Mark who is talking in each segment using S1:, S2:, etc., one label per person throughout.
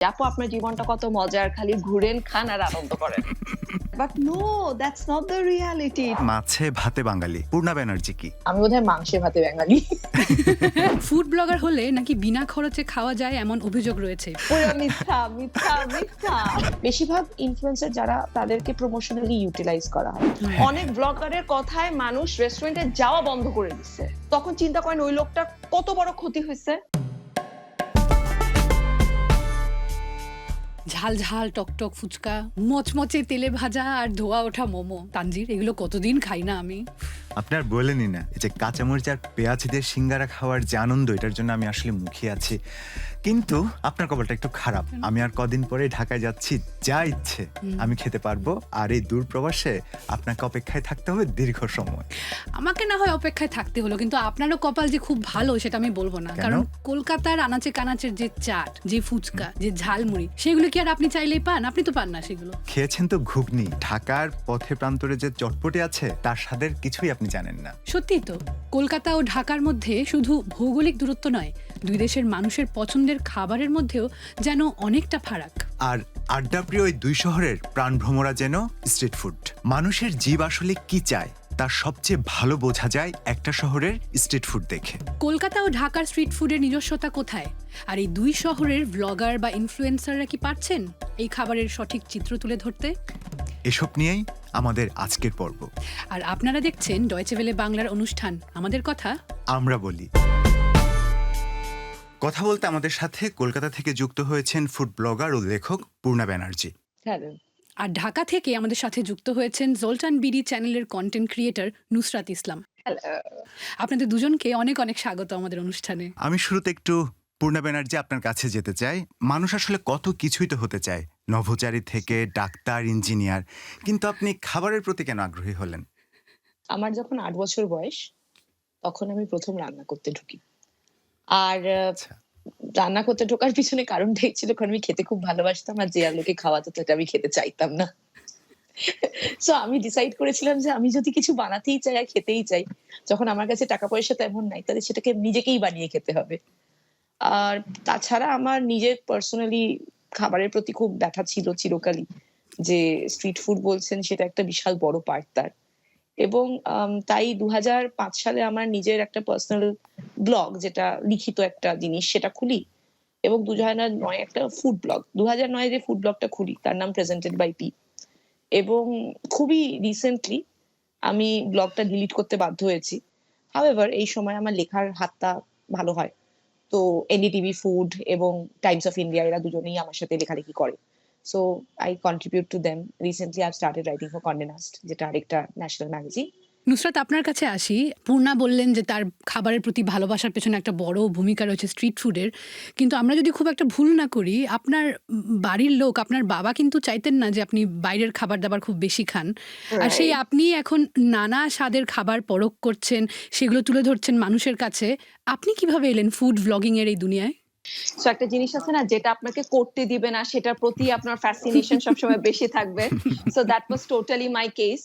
S1: আপু আপনার জীবনটা কত মজার খালি ঘুরেন খান আর আনন্দ করেন। But no that's not the reality
S2: মাছে ভাতে বাঙালি পূর্ণা ব্যানার্জি কি?
S1: আমি বোধহয় মাংসে ভাতে বাঙালি।
S3: ফুড ব্লগার হলে নাকি বিনা খরচে খাওয়া যায় এমন অভিযোগ রয়েছে?
S1: পুরো মিথ্যা মিথ্যা মিথ্যা। বেশিরভাগ ইনফ্লুয়েন্সার যারা তাদেরকে প্রমোশনালি ইউটিলাইজ করা হয়। অনেক ব্লগারের কথায় মানুষ রেস্টুরেন্টে যাওয়া বন্ধ করে দিচ্ছে। তখন চিন্তা করেন ওই লোকটা কত বড় ক্ষতি হয়েছে?
S3: ঝাল ঝাল টকটক ফুচকা, মচমচে তেলে ভাজা আর ধোয়া ওঠা মোমো। তানজির, এগুলো কতদিন খাই না আমি?
S2: আপনার বলেনি না, এই যে কাঁচামরিচ আর পেঁয়াজ দিয়ে সিঙ্গারা খাওয়ার যে আনন্দ, এটার জন্য আমি আসলে মুখে আছি। কিন্তু আপনার কপালটা একটু খারাপ। আমি আর কদিন পরে ঢাকায় যাচ্ছি যা ইচ্ছে। আমি খেতে পারব আর এই দূর প্রবাসে আপনাকে অপেক্ষায় থাকতে হবে দীর্ঘ সময়।
S3: আমাকে না হয় অপেক্ষায় থাকতে হলো কিন্তু আপনারও কপাল যে খুব ভালো সেটা আমি বলব না। কারণ কলকাতার আনাচে কানাচের যে চাট যে ফুচকা যে ঝালমুড়ি সেগুলো কি আর আপনি চাইলেই পান? আপনি তো পান না সেগুলো।
S2: খেয়েছেন তো ঘুগনি। ঢাকার পথে প্রান্তরে যে চটপটে আছে তার স্বাদের কিছুই আপনি জানেন না।
S3: সত্যি তো কলকাতা ও ঢাকার মধ্যে শুধু ভৌগোলিক দূরত্ব নয় দুই দেশের মানুষের পছন্দের খাবারের মধ্যেও যেন অনেকটা ফারাক।
S2: আর আড্ডাপ্রিয় ওই দুই শহরের প্রাণভ্রমরা যেন স্ট্রিট ফুড। মানুষের জীব আসলে কি চায় তার সবচেয়ে ভালো বোঝা যায় একটা শহরের স্ট্রিট ফুড দেখে।
S3: কলকাতা ও ঢাকার স্ট্রিট ফুডের নিজস্বতা কোথায়? আর এই দুই শহরের ব্লগার বা ইনফ্লুয়েন্সাররা কি পারছেন এই খাবারের সঠিক চিত্র তুলে ধরতে?
S2: এসব নিয়েই আমাদের আজকের পর্ব।
S3: আর আপনারা দেখছেন ডয়চেভেলে বাংলার অনুষ্ঠান। আমাদের কথা?
S2: আমরা বলি। কথা বলতে আমাদের সাথে কলকাতা থেকে যুক্ত হয়েছেন ফুড ব্লগার ও লেখক পূর্ণা ব্যানার্জি।
S1: হ্যালো।
S3: আর ঢাকা থেকে আমাদের সাথে যুক্ত হয়েছেন জোলটান বিডি চ্যানেলের কন্টেন্ট ক্রিয়েটর নুসরাত ইসলাম। আপনাদের দুজনকে অনেক অনেক স্বাগত আমাদের অনুষ্ঠানে।
S2: আমি শুরুতে একটু পূর্ণা ব্যানার্জি আপনার কাছে যেতে চাই। মানুষ আসলে কত কিছুই তো হতে চায় নভোচারী থেকে ডাক্তার ইঞ্জিনিয়ার। কিন্তু আপনি খাবারের প্রতি কেন আগ্রহী হলেন?
S1: আমার যখন আট বছর বয়স তখন আমি প্রথম রান্না করতে ঢুকি। আর
S2: আচ্ছা।
S1: রান্না করতে ঢোকার পিছনে কারণটাই ছিল কারণ আমি খেতে খুব ভালোবাসতাম আর যে আলোকে খাওয়াতো সেটা আমি খেতে চাইতাম না। সো আমি ডিসাইড করেছিলাম যে আমি যদি কিছু বানাতেই চাই আর খেতেই চাই যখন আমার কাছে টাকা পয়সা তেমন নাই তাহলে সেটাকে নিজেকেই বানিয়ে খেতে হবে। আর তাছাড়া আমার নিজের পার্সোনালি খাবারের প্রতি খুব ব্যথা ছিল চিরকালই যে স্ট্রিট ফুড বলছেন সেটা একটা বিশাল বড় পার্ট তার। এবং তাই দু সালে আমার নিজের একটা পার্সোনাল ব্লগ যেটা লিখিত একটা জিনিস সেটা খুলি এবং দু হাজার নয় একটা ফুড ব্লগ দু হাজার নয় যে ফুড ব্লগটা খুলি, তার নাম প্রেজেন্টেড বাই পি এবং খুবই রিসেন্টলি আমি ব্লগটা ডিলিট করতে বাধ্য হয়েছি। হাওয়েভার এই সময় আমার লেখার হাতটা ভালো হয়। তো এনডিটিভি ফুড এবং টাইমস অফ ইন্ডিয়া এরা দুজনেই আমার সাথে লেখালেখি করে। So I contribute to them recently I started writing for Conde Nast যেটা আরেকটা ন্যাশনাল ম্যাগাজিন
S3: নুসরাত আপনার কাছে আসি। পূর্ণা বললেন যে তার খাবারের প্রতি ভালোবাসার পেছনে একটা বড় ভূমিকা রয়েছে স্ট্রিট ফুডের কিন্তু আমরা যদি খুব একটা ভুল না করি আপনার বাড়ির লোক আপনার বাবা কিন্তু চাইতেন না যে আপনি বাইরের খাবার দাবার খুব বেশি খান। আর সেই আপনি এখন নানা স্বাদের খাবার পরখ করছেন সেগুলো তুলে ধরছেন মানুষের কাছে। আপনি কীভাবে এলেন ফুড ব্লগিং এর এই দুনিয়ায়?
S1: সো একটা জিনিস আছে না যেটা আপনাকে করতে দিবে না সেটার প্রতি আপনার ফ্যাসিনেশন সবসময় বেশি থাকবে। So that was totally my case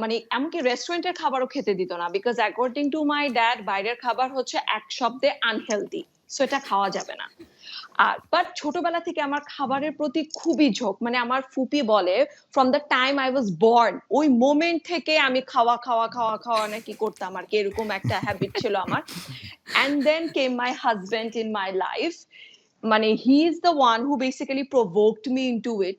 S1: মানে এমনকি রেস্টুরেন্টের খাবারও খেতে দিত না because according to my dad বাইরের খাবার হচ্ছে এক শব্দে আনহেলদি সো এটা খাওয়া যাবে না। আর বাট ছোটবেলা থেকে আমার খাবারের প্রতি খুবই ঝোঁক। মানে আমার ফুপি বলে from the time I was born ওই মোমেন্ট থেকে আমি খাওয়া খাওয়া খাওয়া খাওয়া নাকি করতাম আর কি, এরকম একটা হ্যাবিট ছিল আমার। And then came my husband in my life মানে he is the one who basically provoked me into it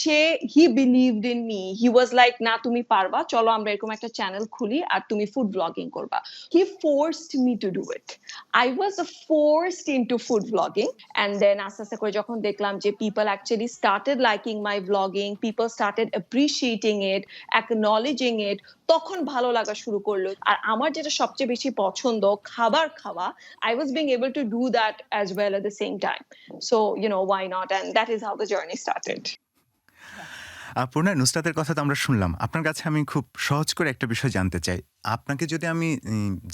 S1: সে he believed in me he was like না তুমি পারবা চলো আমরা এরকম একটা চ্যানেল খুলি আর তুমি ফুড ব্লগিং করবা he forced me to do it I was forced into food vlogging and then আস্তে আস্তে করে যখন দেখলাম যে people actually started liking my vlogging people started appreciating it acknowledging it তখন ভালো লাগা শুরু করল। আর আমার যেটা সবচেয়ে বেশি পছন্দ খাবার খাওয়া I was being able to do that as well at the same time so you know why not and that is how the journey
S2: started Purna নুসরাতের কথা তো আমরা শুনলাম। আপনার কাছে আমি খুব সহজ করে একটা বিষয় জানতে চাই। আপনাকে যদি আমি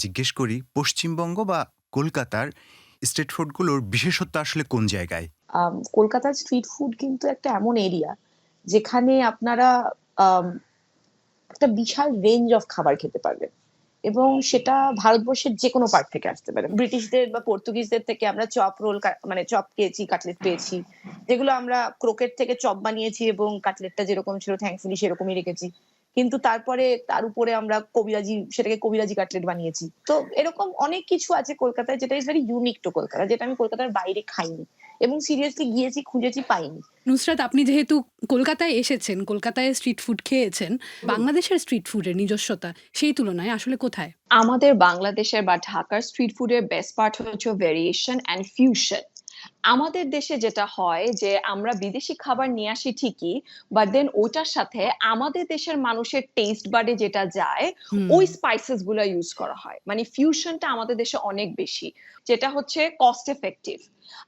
S2: জিজ্ঞেস করি পশ্চিমবঙ্গ বা কলকাতার স্ট্রিট ফুডগুলোর বিশেষত্ব আসলে কোন জায়গায়?
S1: কলকাতার স্ট্রিট ফুড কিন্তু একটা এমন এরিয়া যেখানে আপনারা একটা বিশাল রেঞ্জ অফ খাবার খেতে পারবেন।
S4: এবং সেটা ভারতবর্ষের যে কোনো পার্ট থেকে আসতে পারে। ব্রিটিশদের বা পর্তুগিজদের থেকে আমরা চপ রোল মানে চপ পেয়েছি কাটলেট পেয়েছি। যেগুলো আমরা ক্রোকেট থেকে চপ বানিয়েছি এবং কাটলেটটা যেরকম ছিল থ্যাঙ্কফুলি সেরকমই রেখেছি। কিন্তু তারপরে তার উপরে আমরা কবিরাজি, সেটাকে কবিরাজি কাটলেট বানিয়েছি। তো এরকম অনেক কিছু আছে কলকাতায় যেটা is very unique to Kolkata, যেটা আমি কলকাতার বাইরে খাইনি। এবং সিরিয়াসলি গিয়েছি খুঁজেছি পাইনি।
S3: নুসরাত আপনি যেহেতু কলকাতায় এসেছেন কলকাতায় স্ট্রিট ফুড খেয়েছেন বাংলাদেশের স্ট্রিট ফুডের নিজস্বতা সেই তুলনায় আসলে কোথায়?
S1: আমাদের বাংলাদেশের বা ঢাকার স্ট্রিট ফুডের বেস্ট পার্ট হচ্ছে ভেরিয়েশন অ্যান্ড ফিউশন আমাদের দেশে যেটা হয় যে আমরা বিদেশি খাবার নিয়ে আসি ঠিকই বাট দেন ওটার সাথে আমাদের দেশের মানুষের টেস্ট বাডে যেটা যায় ওই স্পাইসেসগুলো ইউজ করা হয়। মানে ফিউশনটা আমাদের দেশে অনেক বেশি যেটা হচ্ছে কস্ট এফেক্টিভ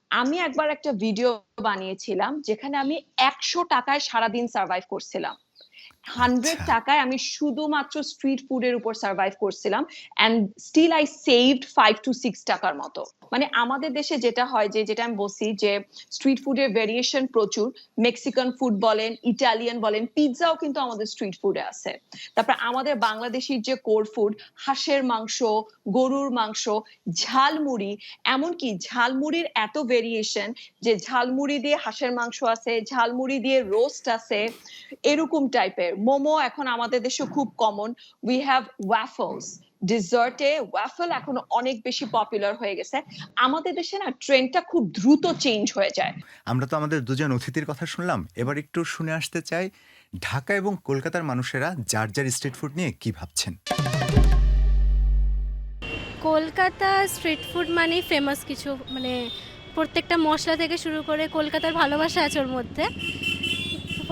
S1: আমি একবার একটা ভিডিও বানিয়েছিলাম যেখানে আমি একশো টাকায় সারাদিন সার্ভাইভ করছিলাম। হান্ড্রেড
S2: আচ্ছা।
S1: টাকায় আমি শুধুমাত্র স্ট্রিট ফুডের উপর সার্ভাইভ করছিলাম and still I saved five to six টাকার মতো। মানে আমাদের দেশে যেটা হয় যে, যেটা আমি বলছি যে স্ট্রিট ফুডের ভেরিয়েশন প্রচুর। মেক্সিকান ফুড বলেন ইটালিয়ান বলেন পিৎজাও কিন্তু আমাদের স্ট্রিট ফুডে আছে। তারপর আমাদের বাংলাদেশির যে কোর ফুড হাঁসের মাংস, গরুর মাংস, ঝালমুড়ি, এমনকি ঝালমুড়ির এত ভেরিয়েশন যে, ঝালমুড়ি দিয়ে হাঁসের মাংস আছে, ঝালমুড়ি দিয়ে রোস্ট আছে, এরকম টাইপের মোমো এখন আমাদের দেশে খুব কমন উই হ্যাভ ওয়াফলস ডিজার্টে ওয়াফল এখন অনেক বেশি পপুলার হয়ে গেছে। আমাদের দেশে না ট্রেন্ডটা খুব দ্রুত চেঞ্জ হয়ে যায়।
S2: আমরা তো আমাদের দুজন অতিথির কথা শুনলাম। এবার একটু শুনে আসতে চাই ঢাকা এবং কলকাতার মানুষেরা যার যার স্ট্রিট ফুড নিয়ে কি ভাবছেন?
S5: কলকাতা স্ট্রিট ফুড মানেই ফেমাস কিছু মানে প্রত্যেকটা মশলা থেকে শুরু করে কলকাতার ভালোবাসা আছে ওর মধ্যে।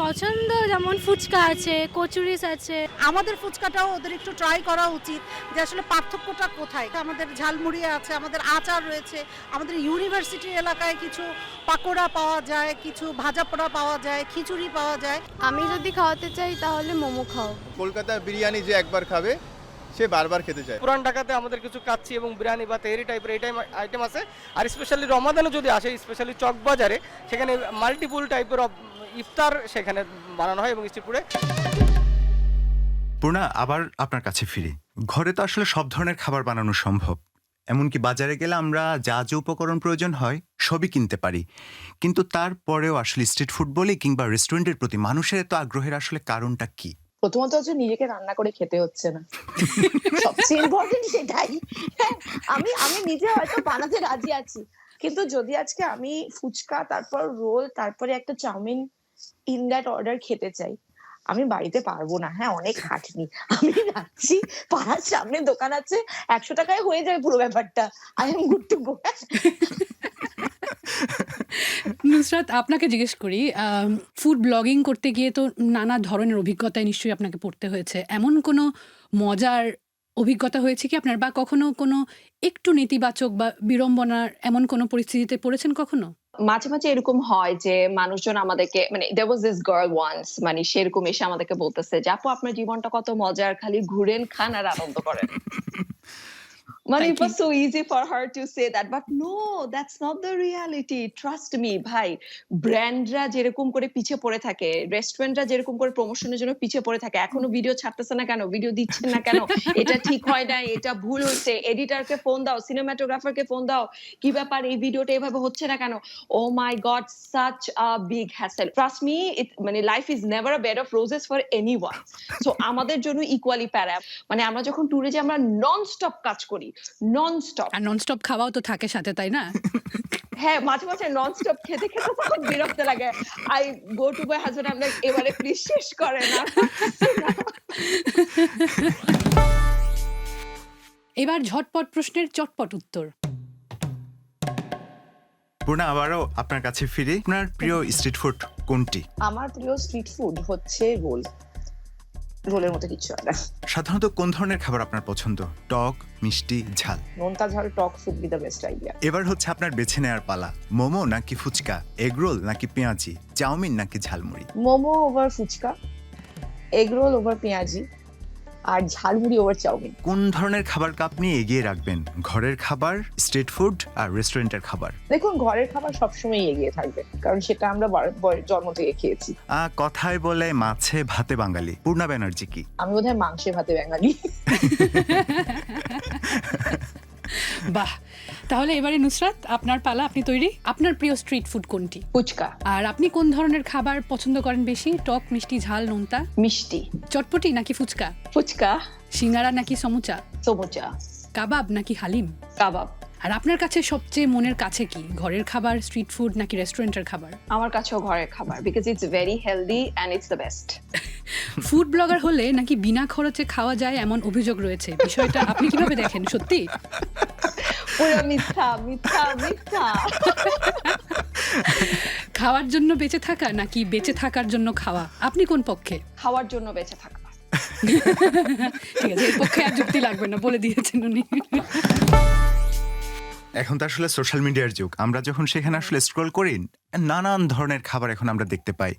S5: পছন্দ? যেমন ফুচকা আছে কচুরিস আছে।
S6: আমাদের ফুচকাটাও ওদের একটু ট্রাই করা উচিত যে আসলে পার্থক্যটা কোথায়? আমাদের ঝালমুড়ি আছে আমাদের আচার রয়েছে আমাদের ইউনিভার্সিটি এলাকায় কিছু পাকোড়া পাওয়া যায় কিছু ভাজা পোড়া পাওয়া যায় খিচুড়ি পাওয়া যায়।
S5: আমি যদি খাওয়াতে চাই তাহলে মোমো খাও।
S7: কলকাতার বিরিয়ানি যে একবার খাবে সে বারবার খেতে চায়।
S8: পুরান ঢাকাতে আমাদের কিছু কাচ্চি এবং বিরিয়ানি বা তেহরি টাইপের এই টাইম আইটেম আছে। আর স্পেশালি রমাদানে যদি আসে স্পেশালি চকবাজারে সেখানে মাল্টিপুল টাইপের ইফতার সেখানে বানানো হয় এবং ফুডে
S2: পূর্ণা আবার আপনার কাছে ফিরি। ঘরে তো আসলে সব ধরনের খাবার বানানো সম্ভব। এমনকি বাজারে গেলে আমরা যা যা উপকরণ প্রয়োজন হয় সবই কিনতে পারি। কিন্তু তারপরেও আসলে স্ট্রিট ফুড বলি কিংবা রেস্টুরেন্টের প্রতি মানুষের এত আগ্রহের আসলে কারণটা কি?
S4: প্রথমত হচ্ছে নিজেকে রান্না করে খেতে হচ্ছে না। সবচেয়ে ইম্পর্টেন্ট সেটাই। আমি আমি নিজে হয়তো বানাতে রাজি আছি। কিন্তু যদি আজকে আমি ফুচকা তারপর রোল তারপরে একটা চাউমিন ইন দ্যাট অর্ডার খেতে চাই। আমি বাড়িতে পারব না হ্যাঁ অনেক খাটনি। আমি যাচ্ছি, পাড়ার সামনে দোকান আছে, একশো টাকায় হয়ে যায় পুরো ব্যাপারটা। I am good to go
S3: Nusrat, আপনাকে জিজ্ঞেস করি ফুড ব্লগিং করতে গিয়ে তো নানা ধরনের অভিজ্ঞতায় নিশ্চয়ই আপনাকে পড়তে হয়েছে। এমন কোনো মজার অভিজ্ঞতা হয়েছে কি আপনার? বা কখনো কোনো একটু নেতিবাচক বা বিড়ম্বনার এমন কোনো পরিস্থিতিতে পড়েছেন কখনো?
S1: মাঝে মাঝে এরকম হয় যে মানুষজন আমাদেরকে মানে they was this girl once মানে সেরকম এসে আমাদেরকে বলতেছে যে, আপু, আপনার জীবনটা কত মজার, খালি ঘুরেন, খান আর আনন্দ করেন। মানে it was so easy for her to say that but no that's not the reality. Trust me ভাই ব্র্যান্ডরা যেরকম করে পিছে পড়ে থাকে রেস্টুরেন্টরা যেরকম করে প্রমোশনের জন্য পিছে পড়ে থাকে এখনও ভিডিও ছাড়তেছে না কেন? ভিডিও দিচ্ছেন না কেন? এটা ঠিক হয় না এটা ভুল হচ্ছে। এডিটরকে ফোন দাও সিনেমাটোগ্রাফারকে ফোন দাও কি ব্যাপার এই ভিডিওটা এভাবে হচ্ছে না কেন? ও my God such a big hassle trust me মানে life is never a bed of roses for any one so আমাদের জন্য ইকুয়ালি প্যারা। মানে আমরা যখন ট্যুরে যে আমরা নন স্টপ কাজ করি। নন স্টপ
S3: আর ননস্টপ খাওয়াও তো থাকে সাথে তাই না?
S1: হ্যাঁ মাঝে মাঝে নন স্টপ খেতে খেতে তখন বিরক্ত লাগে। I go to my husband আমরা এবারে প্লিজ শেষ করে না।
S3: এবার ঝটপট প্রশ্নের চটপট উত্তর।
S2: পূর্ণা আবারও আপনার কাছে ফিরে। আপনার প্রিয় স্ট্রিট ফুড কোনটি?
S4: আমার প্রিয় স্ট্রিট ফুড হচ্ছে রোল রোলের মতো কিছু হয় না।
S2: সাধারণত কোন ধরনের খাবার আপনার পছন্দ? টক মিষ্টি ঝাল?
S4: নোনতা ঝাল টক food be the best idea
S2: এবার হচ্ছে আপনার বেছে নেওয়ার পালা। মোমো নাকি ফুচকা এগরোল নাকি পেঁয়াজি চাউমিন নাকি ঝালমুড়ি?
S4: মোমো ওভার ফুচকা এগ রোল ওভার পেঁয়াজি আর ঝালমুড়ি ওভার চাউমিন।
S2: কোন ধরনের খাবারকে আপনি এগিয়ে রাখবেন? ঘরের খাবার স্ট্রিট ফুড আর রেস্টুরেন্টের খাবার?
S4: দেখুন ঘরের খাবার সবসময় এগিয়ে থাকবে কারণ সেটা আমরা জন্ম থেকে খেয়েছি।
S2: আহ, কথায় বলে মাছে ভাতে বাঙালি। পূর্ণা ব্যানার্জি কি?
S4: আমি বোধহয় মাংসে ভাতে বাঙালি।
S3: বাহ তাহলে এবারে নুসরাত আপনার পালা আপনি তৈরি। আপনার প্রিয় স্ট্রিট ফুড কোনটি?
S1: ফুচকা।
S3: আর আপনি কোন ধরনের খাবার পছন্দ করেন বেশি? টক মিষ্টি ঝাল নোনতা?
S1: মিষ্টি।
S3: চটপটি নাকি ফুচকা?
S1: ফুচকা।
S3: সিঙ্গারা নাকি সমুচা?
S1: সমুচা।
S3: কাবাব নাকি হালিম?
S1: কাবাব।
S3: আর আপনার কাছে সবচেয়ে মনের কাছে কি? ঘরের খাবার স্ট্রিট ফুড নাকি রেস্টুরেন্টের খাবার?
S1: আমার কাছেও ঘরের খাবার because it's very healthy and it's the best
S3: food blogger হলে নাকি বিনা খরচে খাওয়া যায় এমন অভিযোগ রয়েছে? বিষয়টা আপনি কীভাবে দেখেন? সত্যি?
S1: পুরো মিথ্যা মিথ্যা মিথ্যা।
S3: খাওয়ার জন্য বেঁচে থাকা নাকি বেঁচে থাকার জন্য খাওয়া? আপনি কোন পক্ষে?
S1: খাওয়ার জন্য বেঁচে থাকা।
S3: ঠিক আছে এর পক্ষে আর যুক্তি লাগবে না বলে দিয়েছেন উনি।
S2: এখন তো আসলে সোশ্যাল মিডিয়ার যুগ। আমরা যখন সেখানে আসলে স্ক্রল করি নানান ধরনের খাবার এখন আমরা দেখতে পাই।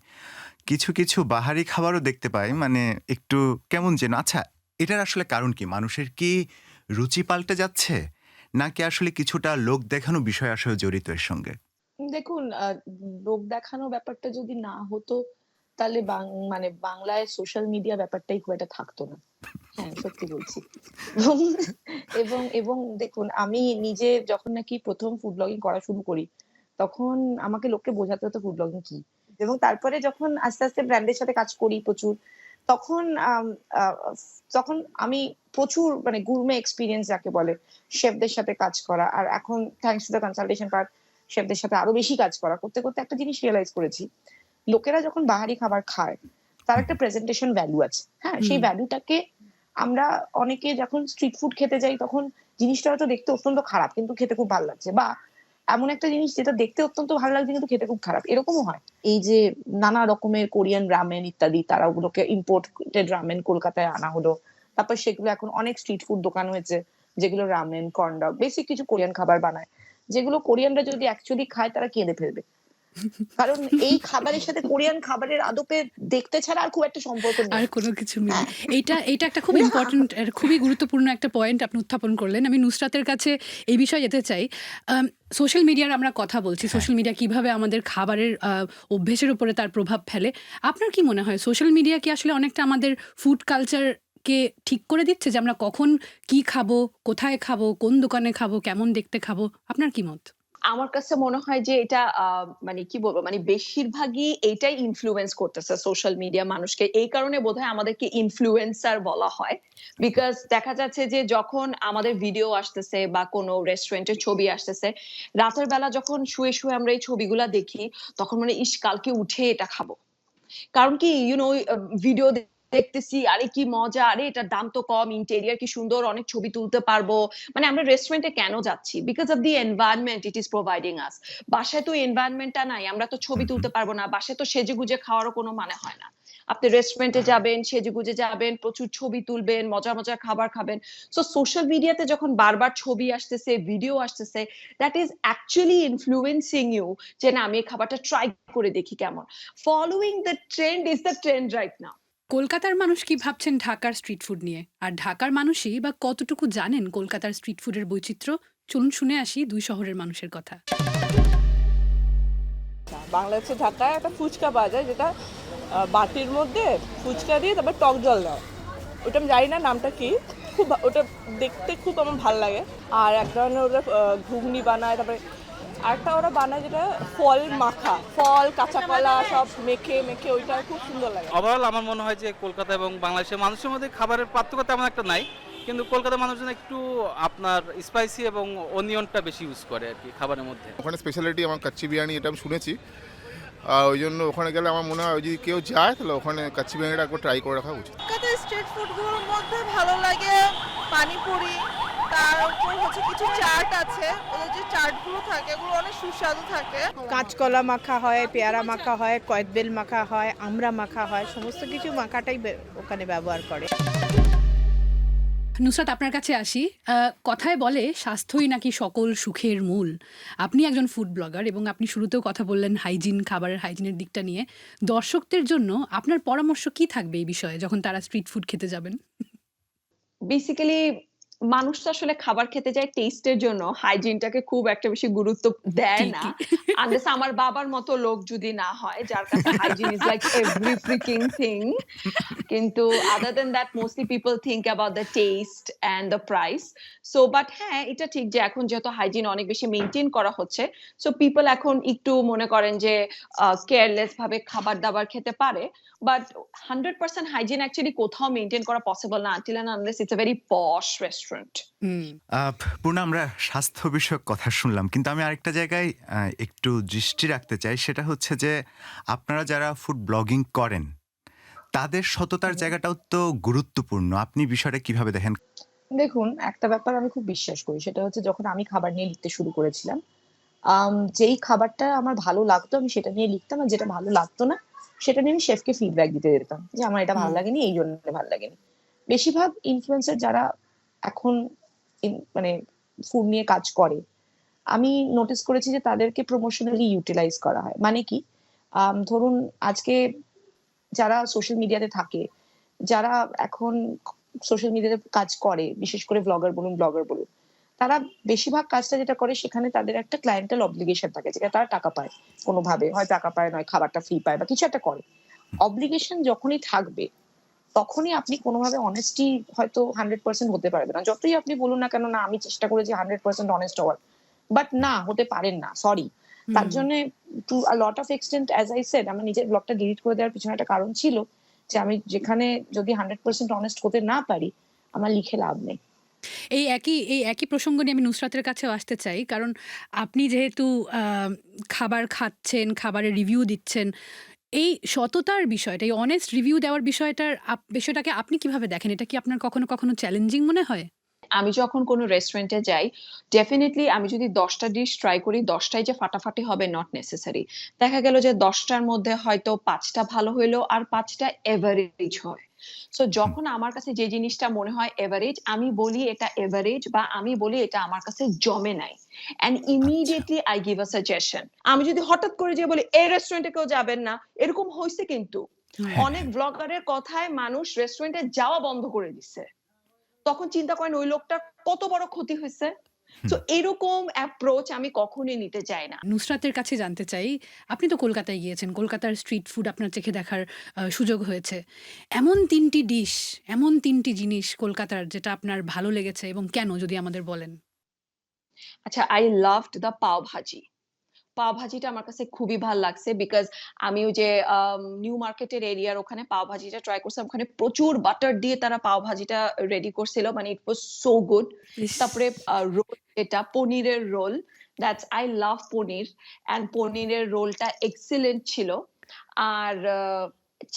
S2: কিছু কিছু বাহারি খাবারও দেখতে পাই মানে একটু কেমন যেন। আচ্ছা এটার আসলে কারণ কি? মানুষের কি রুচি পাল্টে যাচ্ছে? নাকি আসলে কিছুটা লোক দেখানো বিষয় আসলে জড়িত এর সঙ্গে?
S4: দেখুন লোক দেখানো ব্যাপারটা যদি না হতো তাহলে মানে বাংলায় সোশ্যাল মিডিয়া ব্যাপারটাই খুব একটা থাকতো না। হ্যাঁ সত্যি বলছি। এবং এবং দেখুন, আমি নিজে যখন নাকি প্রথম ফুড ব্লগিং করা শুরু করি, তখন আমাকে লোককে বোঝাতে হতো ফুড ব্লগিং কি। এবং তারপরে যখন আস্তে আস্তে ব্র্যান্ডের সাথে কাজ করি প্রচুর, তখন তখন আমি প্রচুর মানে গুরমে এক্সপিরিয়েন্স যাকে বলে শেফদের সাথে কাজ করা। আর এখন thanks to the consultation part শেফদের সাথে আরও বেশি কাজ করা। করতে করতে একটা জিনিস রিয়েলাইজ করেছি লোকেরা যখন বাহারি খাবার খায় তার একটা প্রেজেন্টেশন ভ্যালু আছে। হ্যাঁ সেই ভ্যালুটাকে আমরা অনেকে যখন স্ট্রিট ফুড খেতে যাই তখন জিনিসটা হয়তো দেখতে অত্যন্ত খারাপ কিন্তু খেতে খুব ভালো লাগছে। বা এমন একটা জিনিস যেটা দেখতে অত্যন্ত ভালো লাগছে কিন্তু খেতে খুব খারাপ। এরকমও হয়। এই যে নানা রকমের কোরিয়ান রামেন ইত্যাদি তারা ওগুলোকে ইম্পোর্টেড রামেন কলকাতায় আনা হলো। তারপর সেগুলো এখন অনেক স্ট্রিট ফুড দোকান হয়েছে যেগুলো রামেন কর্নডগ বেসিক কিছু কোরিয়ান খাবার বানায়। যেগুলো কোরিয়ানরা যদি অ্যাকচুয়ালি খায় তারা কেঁদে ফেলবে। কারণ এই খাবারের সাথে কোরিয়ান খাবারের আদপে দেখতে ছাড়া আর খুব একটা সম্পর্ক নেই।
S3: আর কোনো কিছু নেই। এটা এটা একটা খুব ইম্পর্টেন্ট খুবই গুরুত্বপূর্ণ একটা পয়েন্ট আপনি উত্থাপন করলেন। আমি নুসরাতের কাছে এই বিষয়ে যেতে চাই। সোশ্যাল মিডিয়ার আমরা কথা বলছি। সোশ্যাল মিডিয়া কীভাবে আমাদের খাবারের অভ্যেসের উপরে তার প্রভাব ফেলে? আপনার কি মনে হয় সোশ্যাল মিডিয়া কি আসলে অনেকটা আমাদের ফুড কালচারকে ঠিক করে দিচ্ছে? যে আমরা কখন কি খাব কোথায় খাব কোন দোকানে খাব কেমন দেখতে খাব? আপনার কি মত?
S1: আমার কাছে মনে হয় যে এটা মানে কি বলব মানে বেশিরভাগই এইটাই ইনফ্লুয়েন্স করতেছে সোশ্যাল মিডিয়া মানুষকে। এই কারণে বোধহয় আমাদেরকে ইনফ্লুয়েন্সার বলা হয়। বিকজ দেখা যাচ্ছে যে যখন আমাদের ভিডিও আসতেছে বা কোনো রেস্টুরেন্টের ছবি আসতেছে, রাতের বেলা যখন শুয়ে শুয়ে আমরা এই ছবিগুলা দেখি, তখন মানে ইস, কালকে উঠে এটা খাব। কারণ কি ইউনো ভিডিও দেখতেছি, আরে কি মজা, আরে এটার দাম তো কম ইন্টেরিয়ার কি সুন্দর, অনেক ছবি তুলতে পারব। মানে আমরা রেস্টুরেন্টে কেন যাচ্ছি? Because of the environment it is providing us বাসায় তো এনভায়রনমেন্টটা নাই, আমরা তো ছবি তুলতে পারব না, বাসায় তো সেজে গুজে খাওয়ারও কোনো মানে হয় না। আপনি রেস্টুরেন্টে যাবেন সেজে গুজে যাবেন, প্রচুর ছবি তুলবেন, মজা মজা খাবার খাবেন। সো সোশ্যাল মিডিয়াতে যখন বারবার ছবি আসতেছে ভিডিও আসতেছে that is actually influencing you যে না, আমি এই খাবারটা ট্রাই করে দেখি কেমন। Following the trend is the trend right now
S3: কলকাতার মানুষ কি ভাবছেন ঢাকার স্ট্রিট ফুড নিয়ে? আর ঢাকার মানুষই বা কতটুকু জানেন কলকাতার স্ট্রিট ফুডের বৈচিত্র্য? চলুন শুনে আসি দুই শহরের মানুষের কথা।
S9: বাংলাদেশে ঢাকায় একটা ফুচকা পাওয়া যায় যেটা বাটির মধ্যে ফুচকা দিয়ে তারপর টক জল দেওয়া। ওটা আমি জানি না নামটা কি খুব ওটা দেখতে খুব আমার ভালো লাগে। আর এক ধরনের আহ, ঘুগনি বানায় তারপরে আরেকটা ওরা বানায় যেটা ফল মাখা ফল কাঁচা কলা সব মেখে মেখে ওইটা খুব সুন্দর লাগে।
S10: ওভারঅল আমার মনে হয় যে কলকাতা এবং বাংলাদেশের মানুষের মধ্যে খাবারের পার্থক্য তেমন একটা নাই কিন্তু কলকাতার মানুষজন একটু আপনার স্পাইসি এবং অনিয়নটা বেশি ইউজ করে আর কি খাবারের মধ্যে।
S11: ওখানে স্পেশালিটি আমার কাচ্চি বিরিয়ানি এটা আমি শুনেছি। আর ওই জন্য ওখানে গেলে আমার মনে হয় যদি কেউ যায় তাহলে ওখানে কাচ্চি বিরিয়ানিটা একবার ট্রাই করে রাখা উচিত।
S6: কলকাতার স্ট্রিট ফুডগুলোর মধ্যে ভালো লাগে পানিপুরি তার উপর হচ্ছে কিছু চাট আছে ওদের যে চাটগুলো থাকে ওগুলো অনেক সুস্বাদু থাকে।
S9: কাঁচকলা মাখা হয় পেয়ারা মাখা হয় কয়েকবেল মাখা হয় আমড়া মাখা হয় সমস্ত কিছু মাখাটাই ওখানে ব্যবহার করে।
S3: নুসরাত আপনার কাছে আসি। কথায় বলে স্বাস্থ্যই নাকি সকল সুখের মূল। আপনি একজন ফুড ব্লগার এবং আপনি শুরুতেও কথা বললেন হাইজিন খাবারের হাইজিনের দিকটা নিয়ে। দর্শকদের জন্য আপনার পরামর্শ কি থাকবে এই বিষয়ে যখন তারা স্ট্রিট ফুড খেতে যাবেন?
S1: বেসিক্যালি মানুষ তো আসলে খাবার খেতে যায় টেস্টের জন্য হাইজিনটাকে খুব একটা বেশি গুরুত্ব দেয় না। আনলেস আমার বাবার মতো লোক যদি না হয় যার কাছে hygiene is like every freaking thing কিন্তু other then that mostly people think about the taste and the price so but হ্যাঁ এটা ঠিক যে এখন যেহেতু হাইজিন অনেক বেশি মেনটেন করা হচ্ছে সো পিপল এখন একটু মনে করেন যে কেয়ারলেস ভাবে খাবার দাবার খেতে পারে। But hundred percent hygiene actually কোথাও মেনটেন করা পসিবল না until and unless it's a very posh restaurant
S2: ah, Purna আমরা স্বাস্থ্য বিষয়ক কথা শুনলাম কিন্তু আমি আরেকটা জায়গায় একটু দৃষ্টি রাখতে চাই সেটা হচ্ছে যে আপনারা যারা ফুড ব্লগিং করেন তাদের সততার জায়গাটাও তো গুরুত্বপূর্ণ। আপনি বিষয়টা কীভাবে দেখেন?
S4: দেখুন একটা ব্যাপার আমি খুব বিশ্বাস করি সেটা হচ্ছে যখন আমি খাবার নিয়ে লিখতে শুরু করেছিলাম যেই খাবারটা আমার ভালো লাগতো আমি সেটা নিয়ে লিখতাম আর যেটা ভালো লাগতো না সেটা নিয়ে আমি শেফকে ফিডব্যাক দিতে যেতাম যে আমার এটা ভালো লাগেনি এই জন্য ভালো লাগেনি। বেশিরভাগ ইনফ্লুয়েন্সার যারা এখন মানে ফুড নিয়ে কাজ করে। আমি নোটিস করেছি যে তাদেরকে প্রমোশনালি ইউটিলাইজ করা হয়। মানে কি? ধরুন আজকে যারা সোশ্যাল মিডিয়াতে থাকে যারা এখন সোশ্যাল মিডিয়াতে কাজ করে বিশেষ করে ব্লগার বলুন ব্লগার বলুন তারা বেশিরভাগ কাজটা যেটা করে সেখানে তাদের একটা ক্লায়েন্টাল অব্লিগেশন থাকে যেটা তারা টাকা পায়। কোনোভাবে হয় টাকা পায় নয় খাবারটা ফ্রি পায় বা কিছু একটা করে। অব্লিগেশন যখনই থাকবে তখনই আপনি কোনোভাবে অনেস্টি হয়তো হান্ড্রেড পার্সেন্ট হতে পারবে না। যতই আপনি বলুন না কেন না আমি চেষ্টা করেছি হান্ড্রেড পার্সেন্ট অনেস্ট হওয়ার। বাট না হতে পারেন না সরি তার জন্য to a lot of extent as I said আমার নিজের ব্লগটা ডিলিট করে দেওয়ার পিছনে একটা কারণ ছিল যে আমি যেখানে যদি হান্ড্রেড পার্সেন্ট অনেস্ট হতে না পারি আমার লিখে লাভ নেই।
S3: এই একই এই একই প্রসঙ্গ নিয়ে আমি নুসরাতের কাছেও আসতে চাই। কারণ আপনি যেহেতু খাবার খাচ্ছেন খাবারের রিভিউ দিচ্ছেন এই সততার বিষয়টা, এই অনেস্ট রিভিউ দেওয়ার বিষয়টার বিষয়টাকে আপনি কীভাবে দেখেন? এটা কি আপনার কখনো কখনো চ্যালেঞ্জিং মনে হয়?
S1: আমি যখন কোনো রেস্টুরেন্টে যাই ডেফিনেটলি আমি যদি দশটা ডিশ ট্রাই করি, দশটাই যে ফাটাফাটি হবে নট নেসেসারি দেখা গেল যে দশটার মধ্যে হয়তো পাঁচটা ভালো হইল আর পাঁচটা এভারেজ হয়। সো যখন আমার কাছে যে জিনিসটা মনে হয় এভারেজ আমি বলি এটা এভারেজ বা আমি বলি এটা আমার কাছে জমে নাই। And immediately I give a suggestion আমি যদি হঠাৎ করে যে বলি এই রেস্টুরেন্টে কেউ যাবেন না এরকম হয়েছে কিন্তু। অনেক ব্লগারের কথায় মানুষ রেস্টুরেন্টে যাওয়া বন্ধ করে দিছে। তখন চিন্তা করেন ওই লোকটার কত বড় ক্ষতি হয়েছে তো এরকম অ্যাপ্রোচ আমি কখনোই নিতে চাই না।
S3: নুসরাতের কাছে জানতে চাই আপনি তো কলকাতায় গিয়েছেন কলকাতার স্ট্রিট ফুড আপনার চেখে দেখার সুযোগ হয়েছে। এমন তিনটি ডিশ এমন তিনটি জিনিস কলকাতার যেটা আপনার ভালো লেগেছে এবং কেন যদি আমাদের বলেন?
S1: আচ্ছা আই লাভড দ্য পাও ভাজি পাও ভাজিটা আমার কাছে খুবই ভালো লাগছে বিকজ আমি ওই যে নিউ মার্কেটের এরিয়ার ওখানে পাও ভাজিটা ট্রাই করছিলাম ওখানে প্রচুর বাটার দিয়ে তারা পাও ভাজিটা রেডি করছিল মানে ইট ওয়াজ সো গুড তারপরে রোল এটা পনিরের roll that's I love paneer and পনিরের রোলটা এক্সিলেন্ট ছিল। আর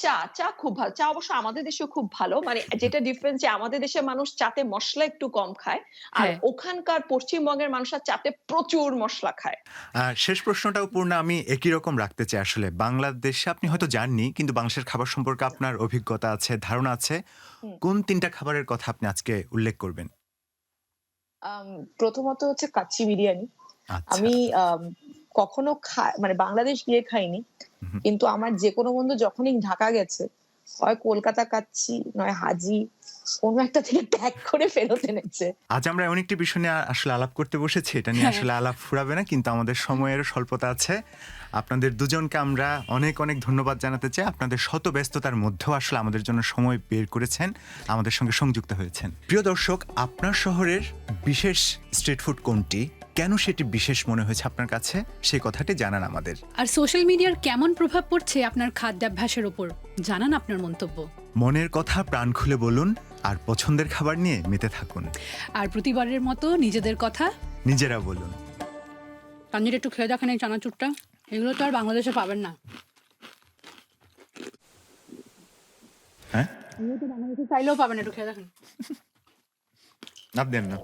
S1: চা চা খুব ভালো চা অবশ্য আমাদের দেশেও খুব ভালো। মানে যেটা ডিফারেন্স যে আমাদের দেশের মানুষ চাতে মশলা একটু কম খায় আর
S3: হ্যাঁ।
S1: ওখানকার পশ্চিমবঙ্গের মানুষরা চাতে প্রচুর মশলা খায়।
S2: শেষ প্রশ্নটাও পূর্ণ আমি একই রকম রাখতে চাই আসলে। বাংলাদেশে আপনি হয়তো জাননি কিন্তু বাংলাদেশের খাবার সম্পর্কে আপনার অভিজ্ঞতা আছে ধারণা আছে। কোন তিনটা খাবারের কথা আপনি আজকে উল্লেখ করবেন?
S4: প্রথমত হচ্ছে কাচ্চি বিরিয়ানি।
S2: আচ্ছা।
S4: আমি আম, কখনো মানে বাংলাদেশ গিয়ে খাইনি। কিন্তু আমার যে কোনো বন্ধু যখনই ঢাকা গেছে হয় কলকাতা কাচ্চি নয় হাজি কোনো একটা থেকে প্যাক করে ফেরত এনেছে।
S2: আজ আমরা এমন একটি বিষয় নিয়ে আসলে আলাপ করতে বসেছি এটা নিয়ে
S3: হ্যাঁ।
S2: আসলে আলাপ ফুরাবে না কিন্তু আমাদের সময়ের স্বল্পতা আছে। আপনাদের দুজনকে আমরা অনেক অনেক ধন্যবাদ জানাতে চাই। আপনাদের শত ব্যস্ততার মধ্যেও আসলে আমাদের জন্য সময় বের করেছেন আমাদের সঙ্গে সংযুক্ত হয়েছেন। প্রিয় দর্শক আপনার শহরের বিশেষ স্ট্রিট ফুড কোনটি? কেন সেটি বিশেষ মনে হয়েছে আপনার কাছে? সেই কথাটি জানান আমাদের।
S3: আর সোশ্যাল মিডিয়ার কেমন প্রভাব পড়ছে আপনার খাদ্যাভ্যাসের ওপর? জানান আপনার মন্তব্য।
S2: মনের কথা প্রাণ খুলে বলুন আর পছন্দের খাবার নিয়ে মেতে থাকুন।
S3: আর প্রতিবারের মতো নিজেদের কথা?
S2: নিজেরা বলুন।
S3: তানজির একটু খেয়ে দেখেন এই চানাচুরটা। এগুলো তো আর বাংলাদেশে পাবেন না।
S2: হ্যাঁ?
S3: এগুলো তো বাংলাদেশে চাইলেও পাবেন একটু খেয়ে দেখেন।
S2: আপনি দেন না।